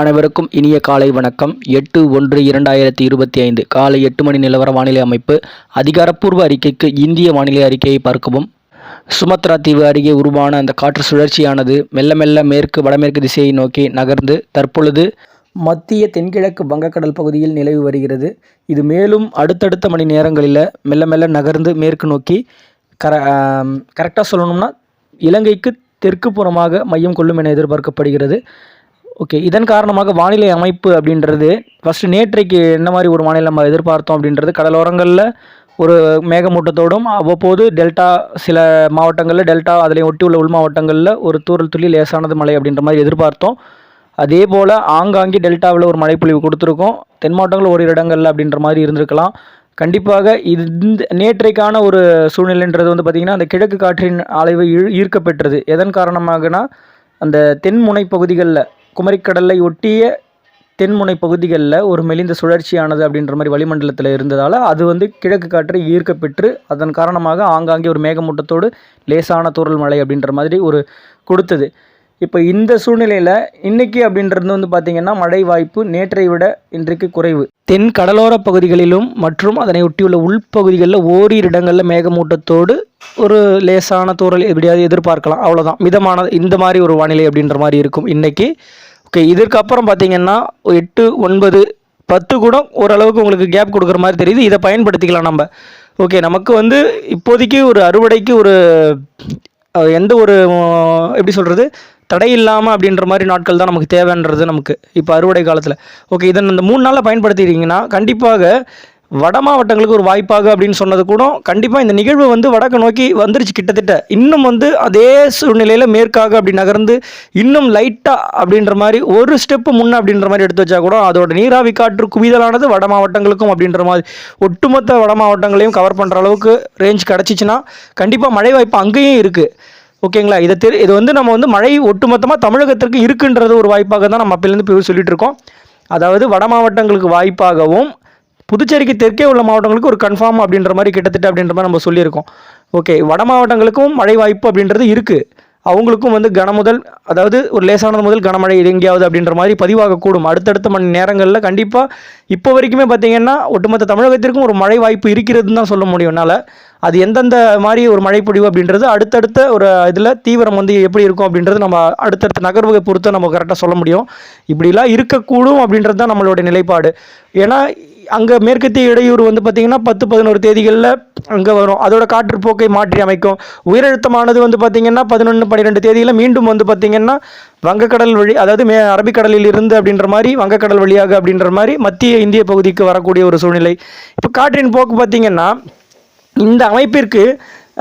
அனைவருக்கும் இனிய காலை வணக்கம். எட்டு ஒன்று இரண்டாயிரத்தி இருபத்தி ஐந்து காலை எட்டு மணி நிலவர வானிலை அமைப்பு. அதிகாரப்பூர்வ அறிக்கைக்கு இந்திய வானிலை அறிக்கையை பார்க்கவும். சுமத்ரா தீவு அருகே உருவான அந்த காற்று சுழற்சியானது மெல்ல மெல்ல மேற்கு வடமேற்கு திசையை நோக்கி நகர்ந்து தற்பொழுது மத்திய தென்கிழக்கு வங்கக்கடல் பகுதியில் நிலவி வருகிறது. இது மேலும் அடுத்தடுத்த மணி நேரங்களில் மெல்ல மெல்ல நகர்ந்து மேற்கு நோக்கி கர கரெக்டாக சொல்லணும்னா இலங்கைக்கு தெற்கு புறமாக மையம் கொள்ளும் என எதிர்பார்க்கப்படுகிறது. ஓகே இதன் காரணமாக வானிலை அமைப்பு அப்படின்றது ஃபஸ்ட்டு நேற்றைக்கு என்ன மாதிரி ஒரு வானிலை நம்ம எதிர்பார்த்தோம் அப்படின்றது கடலோரங்களில் ஒரு மேகமூட்டத்தோடும் அவ்வப்போது டெல்டா சில மாவட்டங்களில் டெல்டா அதிலையும் ஒட்டி உள்ள உள் மாவட்டங்களில் ஒரு தூரல் துள்ளி லேசானது மழை அப்படின்ற மாதிரி எதிர்பார்த்தோம். அதே போல் ஆங்காங்கே டெல்டாவில் ஒரு மழைப்பொழிவு கொடுத்துருக்கோம். தென் மாவட்டங்கள் ஒரு இடங்களில் அப்படின்ற மாதிரி இருந்திருக்கலாம். கண்டிப்பாக இது இந்த நேற்றைக்கான ஒரு சூழ்நிலைன்றது வந்து பார்த்திங்கன்னா அந்த கிழக்கு காற்றின் அலைவு ஈ- ஈர்க்கப்பெற்றது. எதன் காரணமாகனா அந்த தென்முனை பகுதிகளில் குமரிக்கடலை ஒட்டிய தென்முனை பகுதிகளில் ஒரு மெலிந்த சுழற்சியானது அப்படின்ற மாதிரி வளிமண்டலத்தில் இருந்ததால் அது வந்து கிழக்கு காற்றை ஈர்க்கப்பெற்று அதன் காரணமாக ஆங்காங்கே ஒரு மேகமூட்டத்தோடு லேசான தூரல் மழை அப்படின்ற மாதிரி ஒரு கொடுத்தது. இப்போ இந்த சூழ்நிலையில் இன்றைக்கி அப்படின்றது வந்து பார்த்திங்கன்னா மழை வாய்ப்பு நேற்றை விட இன்றைக்கு குறைவு. தென் கடலோர பகுதிகளிலும் மற்றும் அதனை ஒட்டியுள்ள உள்பகுதிகளில் ஓரிரு இடங்களில் மேகமூட்டத்தோடு ஒரு லேசான தூரல் எப்படியாவது எதிர்பார்க்கலாம். அவ்வளோதான் மிதமான இந்த மாதிரி ஒரு வானிலை அப்படின்ற மாதிரி இருக்கும் இன்றைக்கி ஓகே இதற்கப்புறம் பார்த்தீங்கன்னா எட்டு ஒன்பது பத்து கூட ஓரளவுக்கு உங்களுக்கு கேப் கொடுக்குற மாதிரி தெரியுது. இதை பயன்படுத்திக்கலாம் நம்ம. ஓகே நமக்கு வந்து இப்போதைக்கு ஒரு அறுவடைக்கு ஒரு எந்த ஒரு எப்படி சொல்கிறது தடை இல்லாமல் அப்படின்ற மாதிரி நாட்கள் தான் நமக்கு தேவைன்றது நமக்கு. இப்போ அறுவடை காலத்தில். ஓகே இதை இந்த மூணு நாளில் பயன்படுத்திட்டீங்கன்னா கண்டிப்பாக வட மாவட்டங்களுக்கு ஒரு வாய்ப்பாக அப்படின்னு சொன்னது கூட கண்டிப்பாக இந்த நிகழ்வு வந்து வடக்கு நோக்கி வந்துருச்சு கிட்டத்தட்ட. இன்னும் வந்து அதே சூழ்நிலையில் மேற்காக அப்படி நகர்ந்து இன்னும் லைட்டாக அப்படின்ற மாதிரி ஒரு ஸ்டெப்பு முன்னே அப்படின்ற மாதிரி எடுத்து வச்சா கூட அதோட நீராவி காற்று குவிதலானது வட மாவட்டங்களுக்கும் அப்படின்ற மாதிரி. ஒட்டுமொத்த வட மாவட்டங்களையும் கவர் பண்ணுற அளவுக்கு ரேஞ்ச் கிடச்சிச்சின்னா கண்டிப்பாக மழை வாய்ப்பு அங்கேயும் இருக்குது ஓகேங்களா இதை தெரி இது வந்து நம்ம வந்து மழை ஒட்டுமொத்தமாக தமிழகத்திற்கு இருக்குன்றது ஒரு வாய்ப்பாக தான் நம்ம அப்பிலேருந்து போய் சொல்லிட்டு இருக்கோம். அதாவது வட மாவட்டங்களுக்கு வாய்ப்பாகவும் புதுச்சேரிக்கு தெற்கே உள்ள மாவட்டங்களுக்கு ஒரு கன்ஃபார்ம் அப்படின்ற மாதிரி கிட்டத்தட்ட அப்படின்ற மாதிரி நம்ம சொல்லியிருக்கோம். ஓகே வட மாவட்டங்களுக்கும் மழை வாய்ப்பு அப்படின்றது இருக்குது அவங்களுக்கும் வந்து கனமுதல் அதாவது ஒரு லேசானது முதல் கனமழை எங்கேயாவது அப்படின்ற மாதிரி பதிவாகக்கூடும் அடுத்தடுத்த மணி நேரங்களில் கண்டிப்பாக இப்போ வரைக்குமே பார்த்தீங்கன்னா ஒட்டுமொத்த தமிழகத்திற்கும் ஒரு மழை வாய்ப்பு இருக்கிறதுன்னு தான் சொல்ல முடியும். என்னால் அது எந்தெந்த மாதிரி ஒரு மழை அப்படின்றது அடுத்தடுத்த ஒரு இதில் தீவிரம் வந்து எப்படி இருக்கும் அப்படின்றது நம்ம அடுத்தடுத்த நகர்வுகை பொறுத்து நம்ம கரெக்டாக சொல்ல முடியும். இப்படிலாம் இருக்கக்கூடும் அப்படின்றது தான் நம்மளுடைய நிலைப்பாடு. ஏன்னா அங்கே மேற்கத்திய இடையூறு வந்து பார்த்திங்கன்னா பத்து பதினோரு தேதிகளில் அங்கே வரும். அதோட காற்றுப்போக்கை மாற்றி அமைக்கும். உயரழுத்தமானது வந்து பார்த்திங்கன்னா பதினொன்று பன்னிரெண்டு தேதியில் மீண்டும் வந்து பார்த்திங்கன்னா வங்கக்கடல் வழி அதாவது மே அரபிக்கடலில் இருந்து அப்படின்ற மாதிரி வங்கக்கடல் வழியாக அப்படின்ற மாதிரி மத்திய இந்திய பகுதிக்கு வரக்கூடிய ஒரு சூழ்நிலை. இப்போ காற்றின் போக்கு பார்த்திங்கன்னா இந்த அமைப்பிற்கு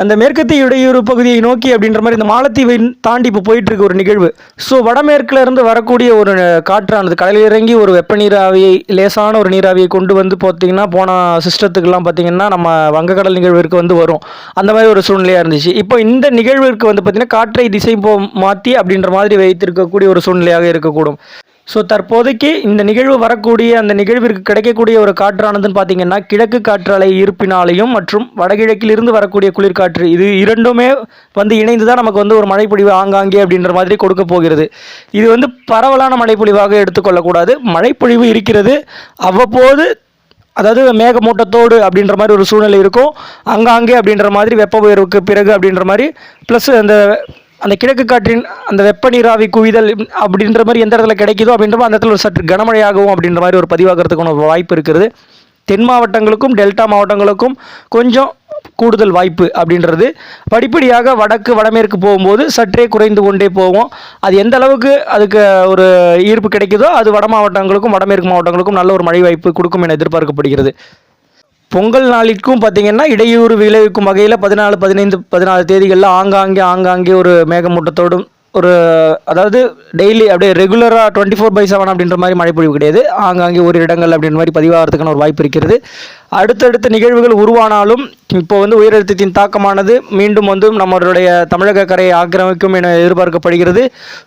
அந்த மேற்கத்திய இடையூறு பகுதியை நோக்கி அப்படின்ற மாதிரி இந்த மாலத்தீவை தாண்டி இப்போ போயிட்டுருக்கு ஒரு நிகழ்வு. ஸோ வடமேற்கில் இருந்து வரக்கூடிய ஒரு காற்றானது கடலில் இறங்கி ஒரு வெப்ப நீராவியை லேசான ஒரு நீராவியை கொண்டு வந்து பார்த்தீங்கன்னா போன சிஸ்டத்துக்கெல்லாம் பார்த்தீங்கன்னா நம்ம வங்கக்கடல் நிகழ்விற்கு வந்து வரும். அந்த மாதிரி ஒரு சூழ்நிலையாக இருந்துச்சு. இப்போ இந்த நிகழ்விற்கு வந்து பார்த்தீங்கன்னா காற்றை திசை போ மாற்றி அப்படின்ற மாதிரி வைத்திருக்கக்கூடிய ஒரு சூழ்நிலையாக இருக்கக்கூடும். ஸோ தற்போதைக்கு இந்த நிகழ்வு வரக்கூடிய அந்த நிகழ்விற்கு கிடைக்கக்கூடிய ஒரு காற்றானதுன்னு பார்த்தீங்கன்னா கிழக்கு காற்றலை ஈர்ப்பினாலையும் மற்றும் வடகிழக்கிலிருந்து வரக்கூடிய குளிர்காற்று இது இரண்டுமே வந்து இணைந்து தான் நமக்கு வந்து ஒரு மழைப்பொழிவு ஆங்காங்கே அப்படின்ற மாதிரி கொடுக்க போகிறது. இது வந்து பரவலான மழைப்பொழிவாக எடுத்துக்கொள்ளக்கூடாது. மழைப்பொழிவு இருக்கிறது. அவ்வப்போது அதாவது மேகமூட்டத்தோடு அப்படின்ற மாதிரி ஒரு சூழ்நிலை இருக்கும். அங்காங்கே அப்படின்ற மாதிரி வெப்ப உயர்வுக்கு பிறகு அப்படின்ற மாதிரி ப்ளஸ் அந்த அந்த கிழக்கு காற்றின் அந்த வெப்ப நீராவி குவிதல் அப்படின்ற மாதிரி எந்த இடத்துல கிடைக்குதோ அப்படின்ற அந்த இடத்துல ஒரு சற்று கனமழையாகவும் அப்படின்ற மாதிரி ஒரு பதிவாகிறதுக்கான ஒரு வாய்ப்பு இருக்கிறது தென் மாவட்டங்களுக்கும் டெல்டா மாவட்டங்களுக்கும் கொஞ்சம் கூடுதல் வாய்ப்பு அப்படின்றது. படிப்படியாக வடக்கு வடமேற்கு போகும்போது சற்றே குறைந்து கொண்டே போகும். அது எந்த அளவுக்கு அதுக்கு ஒரு ஈர்ப்பு கிடைக்குதோ அது வட மாவட்டங்களுக்கும் வடமேற்கு மாவட்டங்களுக்கும் நல்ல ஒரு மழை வாய்ப்பு கொடுக்கும் என எதிர்பார்க்கப்படுகிறது. பொங்கல் நாளிற்கும் பார்த்தீங்கன்னா இடையூறு விளைவிக்கும் வகையில் பதினாலு பதினைந்து பதினாலு தேதிகளில் ஆங்காங்கே ஆங்காங்கே ஒரு மேகமூட்டத்தோடும் ஒரு அதாவது டெய்லி அப்படியே ரெகுலராக டுவெண்ட்டி ஃபோர் பை செவன் அப்படின்ற மாதிரி மழை பொழிவு கிடையாது. ஆங்காங்கே ஒரு இடங்கள் அப்படின்ற மாதிரி பதிவாகிறதுக்கான ஒரு வாய்ப்பு இருக்கிறது. அடுத்தடுத்த நிகழ்வுகள் உருவானாலும் இப்போ வந்து உயரழுத்தத்தின் தாக்கமானது மீண்டும் வந்து நம்மளுடைய தமிழக கரையை ஆக்கிரமிக்கும் என எதிர்பார்க்கப்படுகிறது.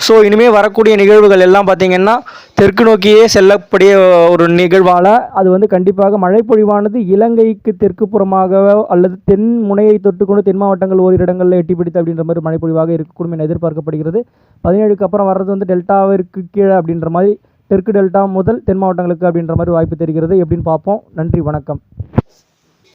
ஸோ இனிமேல் வரக்கூடிய நிகழ்வுகள் எல்லாம் பார்த்திங்கன்னா தெற்கு நோக்கியே செல்லக்கூடிய ஒரு நிகழ்வால் அது வந்து கண்டிப்பாக மழைப்பொழிவானது இலங்கைக்கு தெற்கு புறமாக அல்லது தென் முனையை தொட்டுக்கொண்டு தென் மாவட்டங்கள் ஓரிரு இடங்களில் எட்டி பிடித்து அப்படின்ற மாதிரி மழைப்பொழிவாக இருக்கக்கூடும் என எதிர்பார்க்கப்படுகிறது. பதினேழுக்கு அப்புறம் வர்றது வந்து டெல்டாவிற்கு கீழே அப்படின்ற மாதிரி தெற்கு டெல்டா முதல் தென் மாவட்டங்களுக்கு அப்படின்ற மாதிரி வாய்ப்பு தெரிகிறது. எப்படின்னு பார்ப்போம். நன்றி வணக்கம்.